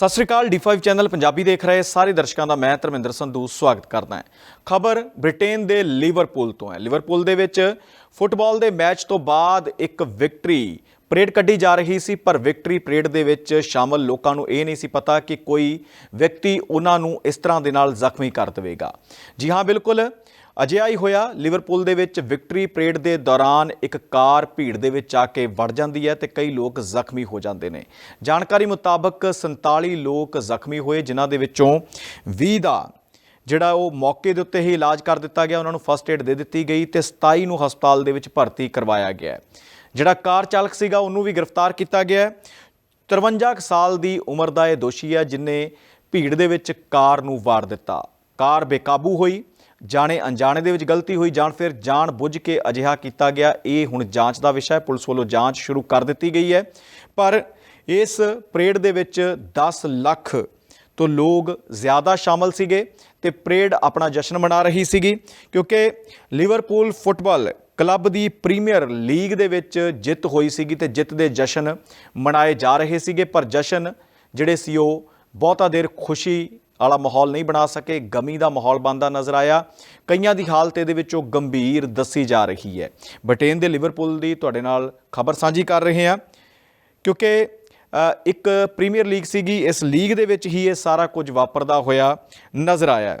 ਸਤਿ ਸ਼੍ਰੀ ਅਕਾਲ D5 channel Punjabi ਦੇਖ ਰਹੇ ਸਾਰੇ ਦਰਸ਼ਕਾਂ ਦਾ ਮੈਂ ਧਰਮਿੰਦਰ ਸੰਧੂ ਸਵਾਗਤ ਕਰਦਾ ਹਾਂ। ਖਬਰ ਬ੍ਰਿਟੇਨ ਦੇ ਲਿਵਰਪੂਲ ਤੋਂ ਹੈ। ਲਿਵਰਪੂਲ ਦੇ ਵਿੱਚ ਫੁੱਟਬਾਲ ਦੇ ਮੈਚ ਤੋਂ ਬਾਅਦ ਇੱਕ ਵਿਕਟਰੀ ਪਰੇਡ ਕੱਢੀ ਜਾ ਰਹੀ ਸੀ, ਪਰ ਵਿਕਟਰੀ ਪਰੇਡ ਦੇ ਵਿੱਚ ਸ਼ਾਮਲ ਲੋਕਾਂ ਨੂੰ ਇਹ ਨਹੀਂ ਸੀ ਪਤਾ ਕਿ ਕੋਈ ਵਿਅਕਤੀ ਉਹਨਾਂ ਨੂੰ ਇਸ ਤਰ੍ਹਾਂ ਦੇ ਨਾਲ ਜ਼ਖਮੀ ਕਰ ਦੇਵੇਗਾ। ਜੀ ਹਾਂ, ਬਿਲਕੁਲ ਅਜਿਹਾ ਹੀ ਹੋਇਆ, ਲਿਵਰਪੂਲ ਦੇ ਵਿੱਚ ਵਿਕਟਰੀ ਪਰੇਡ ਦੇ ਦੌਰਾਨ ਇੱਕ ਕਾਰ ਭੀੜ ਦੇ ਵਿੱਚ ਆ ਕੇ ਵੜ ਜਾਂਦੀ ਹੈ ਤੇ ਕਈ ਲੋਕ ਜ਼ਖਮੀ ਹੋ ਜਾਂਦੇ ਨੇ। ਜਾਣਕਾਰੀ ਮੁਤਾਬਕ 47 ਲੋਕ ਜ਼ਖਮੀ ਹੋਏ, ਜਿਨ੍ਹਾਂ ਦੇ ਵਿੱਚੋਂ 20 ਦਾ, ਜਿਹੜਾ ਉਹ ਮੌਕੇ ਦੇ ਉੱਤੇ ਹੀ ਇਲਾਜ ਕਰ ਦਿੱਤਾ ਗਿਆ, ਉਹਨਾਂ ਨੂੰ ਫਸਟ ਏਡ ਦੇ ਦਿੱਤੀ ਗਈ ਤੇ 27 ਨੂੰ ਹਸਪਤਾਲ ਦੇ ਵਿੱਚ ਭਰਤੀ ਕਰਵਾਇਆ ਗਿਆ ਜਿਹੜਾ ਕਾਰ ਚਾਲਕ ਸੀਗਾ, ਉਹਨੂੰ ਵੀ ਗ੍ਰਿਫਤਾਰ ਕੀਤਾ ਗਿਆ ਹੈ। 53 ਕੁ ਸਾਲ ਦੀ ਉਮਰ ਦਾ ਇਹ ਦੋਸ਼ੀ ਹੈ, ਜਿਨੇ ਭੀੜ ਦੇ ਵਿੱਚ ਕਾਰ ਨੂੰ ਵਾਰ ਦਿੱਤਾ। ਕਾਰ ਬੇਕਾਬੂ ਹੋਈ ਜਾਣੇ ਅਣਜਾਣੇ ਦੇ ਵਿੱਚ ਗਲਤੀ ਹੋਈ, ਜਾਂ ਫਿਰ ਜਾਣ ਬੁੱਝ ਕੇ ਅਜਿਹਾ ਕੀਤਾ ਗਿਆ, ਇਹ ਹੁਣ ਜਾਂਚ ਦਾ ਵਿਸ਼ਾ ਹੈ। ਪੁਲਿਸ ਵੱਲੋਂ ਜਾਂਚ ਸ਼ੁਰੂ ਕਰ ਦਿੱਤੀ ਗਈ ਹੈ। ਪਰ ਇਸ ਪਰੇਡ ਦੇ ਵਿੱਚ 10 ਲੱਖ ਤੋਂ ਲੋਕ ਜ਼ਿਆਦਾ ਸ਼ਾਮਲ ਸੀਗੇ ਤੇ ਪਰੇਡ ਆਪਣਾ ਜਸ਼ਨ ਮਨਾ ਰਹੀ ਸੀਗੀ, ਕਿਉਂਕਿ ਲਿਵਰਪੂਲ ਫੁੱਟਬਾਲ ਕਲੱਬ ਦੀ ਪ੍ਰੀਮੀਅਰ ਲੀਗ ਦੇ ਵਿੱਚ ਜਿੱਤ ਹੋਈ ਸੀਗੀ ਤੇ ਜਿੱਤ ਦੇ ਜਸ਼ਨ ਮਨਾਏ ਜਾ ਰਹੇ ਸੀਗੇ। ਪਰ ਜਸ਼ਨ ਜਿਹੜੇ ਸੀ ਉਹ ਬਹੁਤਾ ਦੇਰ ਖੁਸ਼ੀ ਵਾਲਾ ਮਾਹੌਲ ਨਹੀਂ ਬਣਾ ਸਕੇ, ਗਮੀ ਦਾ ਮਾਹੌਲ ਬਣਦਾ ਨਜ਼ਰ ਆਇਆ। ਕਈਆਂ ਦੀ ਹਾਲਤ ਇਹਦੇ ਵਿੱਚੋਂ ਗੰਭੀਰ ਦੱਸੀ ਜਾ ਰਹੀ ਹੈ। ਬ੍ਰਿਟੇਨ ਦੇ ਲਿਵਰਪੂਲ ਦੀ ਤੁਹਾਡੇ ਨਾਲ ਖਬਰ ਸਾਂਝੀ ਕਰ ਰਹੇ ਹਾਂ। ਕਿਉਂਕਿ ਇੱਕ ਪ੍ਰੀਮੀਅਰ ਲੀਗ ਸੀਗੀ, ਇਸ ਲੀਗ ਦੇ ਵਿੱਚ ਹੀ ਇਹ ਸਾਰਾ ਕੁਝ ਵਾਪਰਦਾ ਹੋਇਆ ਨਜ਼ਰ ਆਇਆ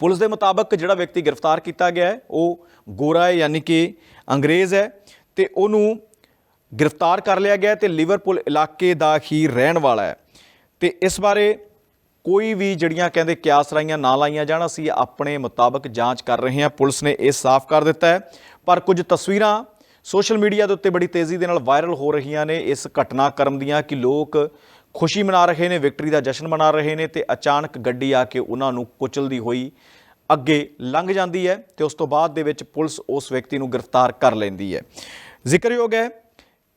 ਪੁਲਿਸ ਦੇ ਮੁਤਾਬਕ ਜਿਹੜਾ ਵਿਅਕਤੀ ਗ੍ਰਿਫਤਾਰ ਕੀਤਾ ਗਿਆ ਹੈ, ਉਹ ਗੋਰਾ ਹੈ, ਯਾਨੀ ਕਿ ਅੰਗਰੇਜ਼ ਹੈ ਤੇ ਉਹਨੂੰ ਗ੍ਰਿਫਤਾਰ ਕਰ ਲਿਆ ਗਿਆ ਹੈ ਤੇ ਲਿਵਰਪੂਲ ਇਲਾਕੇ ਦਾ ਹੀ ਰਹਿਣ ਵਾਲਾ ਹੈ। ਤੇ ਇਸ ਬਾਰੇ ਕੋਈ ਵੀ ਜਿਹੜੀਆਂ ਕਹਿੰਦੇ ਕਿਆਸ ਰਾਈਆਂ ਨਾ ਲਾਈਆਂ ਜਾਣ, ਅਸੀਂ ਆਪਣੇ ਮੁਤਾਬਕ ਜਾਂਚ ਕਰ ਰਹੇ ਹਾਂ। ਪੁਲਿਸ ਨੇ ਇਹ ਸਾਫ਼ ਕਰ ਦਿੱਤਾ ਹੈ। ਪਰ ਕੁਝ ਤਸਵੀਰਾਂ ਸੋਸ਼ਲ ਮੀਡੀਆ ਦੇ ਉੱਤੇ ਬੜੀ ਤੇਜ਼ੀ ਦੇ ਨਾਲ ਵਾਇਰਲ ਹੋ ਰਹੀਆਂ ਨੇ ਇਸ ਘਟਨਾਕ੍ਰਮ ਦੀਆਂ ਕਿ ਲੋਕ ਖੁਸ਼ੀ ਮਨਾ ਰਹੇ ਨੇ, ਵਿਕਟਰੀ ਦਾ ਜਸ਼ਨ ਮਨਾ ਰਹੇ ਨੇ ਤੇ ਅਚਾਨਕ ਗੱਡੀ ਆ ਕੇ ਉਹਨਾਂ ਨੂੰ ਕੁਚਲਦੀ ਹੋਈ ਅੱਗੇ ਲੰਘ ਜਾਂਦੀ ਹੈ ਤੇ ਉਸ ਤੋਂ ਬਾਅਦ ਦੇ ਵਿੱਚ ਪੁਲਿਸ ਉਸ ਵਿਅਕਤੀ ਨੂੰ ਗ੍ਰਿਫਤਾਰ ਕਰ ਲੈਂਦੀ ਹੈ। ਜ਼ਿਕਰਯੋਗ ਹੈ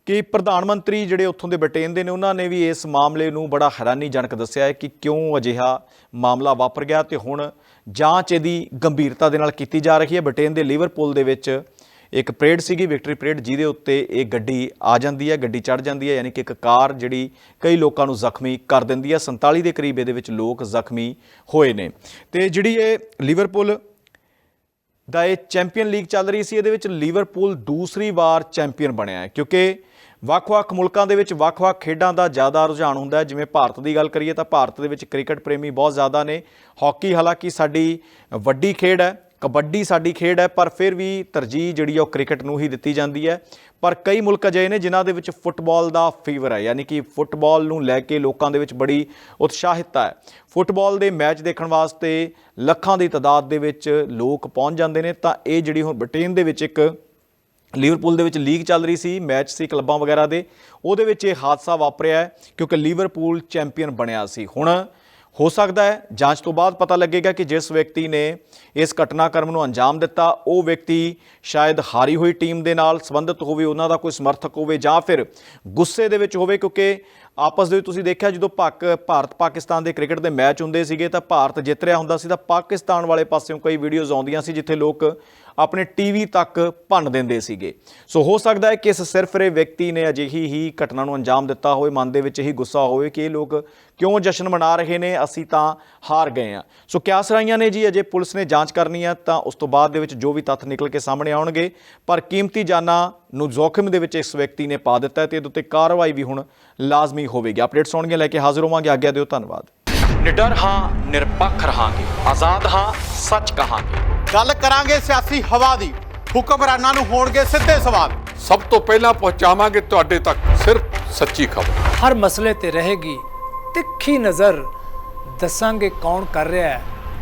ਕਿ ਪ੍ਰਧਾਨ ਮੰਤਰੀ ਜਿਹੜੇ ਉੱਥੋਂ ਦੇ ਬ੍ਰਿਟੇਨ ਦੇ ਨੇ, ਉਹਨਾਂ ਨੇ ਵੀ ਇਸ ਮਾਮਲੇ ਨੂੰ ਬੜਾ ਹੈਰਾਨੀਜਨਕ ਦੱਸਿਆ ਹੈ ਕਿ ਕਿਉਂ ਅਜਿਹਾ ਮਾਮਲਾ ਵਾਪਰ ਗਿਆ ਤੇ ਹੁਣ ਜਾਂਚ ਇਹਦੀ ਗੰਭੀਰਤਾ ਦੇ ਨਾਲ ਕੀਤੀ ਜਾ ਰਹੀ ਹੈ। ਬ੍ਰਿਟੇਨ ਦੇ ਲਿਵਰਪੂਲ ਦੇ ਵਿੱਚ ਇੱਕ ਪਰੇਡ ਸੀਗੀ, ਵਿਕਟਰੀ ਪਰੇਡ, ਜਿਹਦੇ ਉੱਤੇ ਇਹ ਗੱਡੀ ਆ ਜਾਂਦੀ ਹੈ, ਗੱਡੀ ਚੜ ਜਾਂਦੀ ਹੈ, ਯਾਨੀ ਕਿ ਇੱਕ ਕਾਰ ਜਿਹੜੀ ਕਈ ਲੋਕਾਂ ਨੂੰ ਜ਼ਖਮੀ ਕਰ ਦਿੰਦੀ ਹੈ। 47 ਦੇ ਕਰੀਬ ਇਹਦੇ ਵਿੱਚ ਲੋਕ ਜ਼ਖਮੀ ਹੋਏ ਨੇ। ਤੇ ਜਿਹੜੀ ਇਹ ਲਿਵਰਪੂਲ ਦਾ ਇਹ ਚੈਂਪੀਅਨ ਲੀਗ ਚੱਲ ਰਹੀ ਸੀ, ਇਹਦੇ ਵਿੱਚ ਲਿਵਰਪੂਲ ਦੂਸਰੀ ਵਾਰ ਚੈਂਪੀਅਨ ਬਣਿਆ ਹੈ, ਕਿਉਂਕਿ ਵੱਖ-ਵੱਖ ਮੁਲਕਾਂ ਦੇ ਵਿੱਚ ਵੱਖ-ਵੱਖ ਖੇਡਾਂ ਦਾ ਜ਼ਿਆਦਾ ਰੁਝਾਨ ਹੁੰਦਾ ਹੈ। ਜਿਵੇਂ ਭਾਰਤ ਦੀ ਗੱਲ ਕਰੀਏ ਤਾਂ ਭਾਰਤ ਦੇ ਵਿੱਚ ਕ੍ਰਿਕਟ ਪ੍ਰੇਮੀ ਬਹੁਤ ਜ਼ਿਆਦਾ ਨੇ। ਹਾਕੀ ਹਾਲਾਂਕਿ ਸਾਡੀ ਵੱਡੀ ਖੇਡ ਹੈ, ਕਬੱਡੀ ਸਾਡੀ ਖੇਡ ਹੈ, ਪਰ ਫਿਰ ਵੀ ਤਰਜੀਹ ਜਿਹੜੀ ਆ ਉਹ ਕ੍ਰਿਕਟ ਨੂੰ ਹੀ ਦਿੱਤੀ ਜਾਂਦੀ ਹੈ। ਪਰ ਕਈ ਮੁਲਕ ਅਜਿਹੇ ਨੇ ਜਿਨ੍ਹਾਂ ਦੇ ਵਿੱਚ ਫੁੱਟਬਾਲ ਦਾ ਫੀਵਰ ਹੈ, ਯਾਨੀ ਕਿ ਫੁੱਟਬਾਲ ਨੂੰ ਲੈ ਕੇ ਲੋਕਾਂ ਦੇ ਵਿੱਚ ਬੜੀ ਉਤਸ਼ਾਹਿਤਤਾ ਹੈ। ਫੁੱਟਬਾਲ ਦੇ ਮੈਚ ਦੇਖਣ ਵਾਸਤੇ ਲੱਖਾਂ ਦੀ ਤਾਦਾਦ ਦੇ ਵਿੱਚ ਲੋਕ ਪਹੁੰਚ ਜਾਂਦੇ ਨੇ। ਤਾਂ ਇਹ ਜਿਹੜੀ ਹੁਣ ਬ੍ਰਿਟੇਨ ਦੇ ਵਿੱਚ ਇੱਕ ਲਿਵਰਪੂਲ ਦੇ ਵਿੱਚ ਲੀਗ ਚੱਲ ਰਹੀ ਸੀ, ਮੈਚ ਸੀ ਕਲੱਬਾਂ ਵਗੈਰਾ ਦੇ। ਉਹਦੇ ਵਿੱਚ ਇਹ ਹਾਦਸਾ ਵਾਪਰਿਆ ਹੈ ਕਿਉਂਕਿ ਲਿਵਰਪੂਲ ਚੈਂਪੀਅਨ ਬਣਿਆ ਸੀ। ਹੁਣ ਹੋ ਸਕਦਾ ਹੈ ਜਾਂਚ ਤੋਂ ਬਾਅਦ ਪਤਾ ਲੱਗੇਗਾ ਕਿ ਜਿਸ ਵਿਅਕਤੀ ਨੇ ਇਸ ਘਟਨਾਕ੍ਰਮ ਨੂੰ ਅੰਜਾਮ ਦਿੱਤਾ, ਉਹ ਵਿਅਕਤੀ ਸ਼ਾਇਦ ਹਾਰੀ ਹੋਈ ਟੀਮ ਦੇ ਨਾਲ ਸੰਬੰਧਿਤ ਹੋਵੇ, ਉਹਨਾਂ ਦਾ ਕੋਈ ਸਮਰਥਕ ਹੋਵੇ ਜਾਂ ਫਿਰ ਗੁੱਸੇ ਦੇ ਵਿੱਚ ਹੋਵੇ ਕਿਉਂਕਿ ਆਪਸ ਦੇ ਵਿੱਚ ਤੁਸੀਂ ਦੇਖਿਆ ਜਦੋਂ ਪਾਕ, ਭਾਰਤ ਪਾਕਿਸਤਾਨ ਦੇ ਕ੍ਰਿਕਟ ਦੇ ਮੈਚ ਹੁੰਦੇ ਸੀਗੇ ਤਾਂ ਭਾਰਤ ਜਿੱਤ ਰਿਹਾ ਹੁੰਦਾ ਸੀ ਤਾਂ ਪਾਕਿਸਤਾਨ ਵਾਲੇ ਪਾਸਿਓਂ ਕਈ ਵੀਡੀਓਜ਼ ਆਉਂਦੀਆਂ ਸੀ ਜਿੱਥੇ ਲੋਕ ਆਪਣੇ ਟੀਵੀ ਤੱਕ ਭੰਨ ਦਿੰਦੇ ਸੀਗੇ। ਸੋ ਹੋ ਸਕਦਾ ਹੈ ਕਿ ਇਸ ਸਿਰਫਰੇ ਵਿਅਕਤੀ ਨੇ ਅਜਿਹੀ ਹੀ ਘਟਨਾ ਨੂੰ ਅੰਜਾਮ ਦਿੱਤਾ ਹੋਵੇ, ਮਨ ਦੇ ਵਿੱਚ ਹੀ ਗੁੱਸਾ ਹੋਵੇ ਕਿ ਇਹ ਲੋਕ ਕਿਉਂ ਜਸ਼ਨ ਮਨਾ ਰਹੇ ਨੇ, ਅਸੀਂ ਤਾਂ ਹਾਰ ਗਏ ਆ ਸੋ ਕਿਆਸ ਰਾਈਆਂ ਨੇ ਜੀ, ਅਜੇ ਪੁਲਿਸ ਨੇ ਜਾਂਚ ਕਰਨੀ ਆ ਤਾਂ ਉਸ ਤੋਂ ਬਾਅਦ ਦੇ ਵਿੱਚ ਜੋ ਵੀ ਤੱਥ ਨਿਕਲ ਕੇ ਸਾਹਮਣੇ ਆਉਣਗੇ। ਪਰ ਕੀਮਤੀ ਜਾਨਾਂ ਨੂੰ ਜ਼ੋਖਿਮ ਦੇ ਵਿੱਚ ਇਸ ਵਿਅਕਤੀ ਨੇ ਪਾ ਦਿੱਤਾ ਤੇ ਇਹਦੇ ਉੱਤੇ ਕਾਰਵਾਈ ਵੀ ਹੁਣ ਲਾਜ਼ਮੀ ਹੋਵੇਗੀ। ਅਪਡੇਟਸ ਆਉਣਗੇ ਲੈ ਕੇ ਹਾਜ਼ਰ ਹੋਵਾਂਗੇ। ਆਗਿਆ ਦਿਓ ਧੰਨਵਾਦ। ਨਿਡਰ ਹਾਂ ਨਿਰਪੱਖ ਰਹਾਂਗੇ। ਆਜ਼ਾਦ ਹਾਂ ਸੱਚ ਕਹਾਂਗੇ। ਗੱਲ ਕਰਾਂਗੇ ਸਿਆਸੀ ਹਵਾ ਦੀ। ਹੁਕਮਰਾਨਾਂ ਨੂੰ ਹੋਣਗੇ ਸਿੱਧੇ ਸਵਾਲ। ਸਭ ਤੋਂ ਪਹਿਲਾਂ ਪਹੁੰਚਾਵਾਂਗੇ ਤੁਹਾਡੇ ਤੱਕ ਸਿਰਫ ਸੱਚੀ ਖਬਰ। ਹਰ ਮਸਲੇ ਤੇ ਰਹੇਗੀ ਤਿੱਖੀ ਨਜ਼ਰ। ਦੱਸਾਂਗੇ ਕੌਣ ਕਰ ਰਿਹਾ ਹੈ।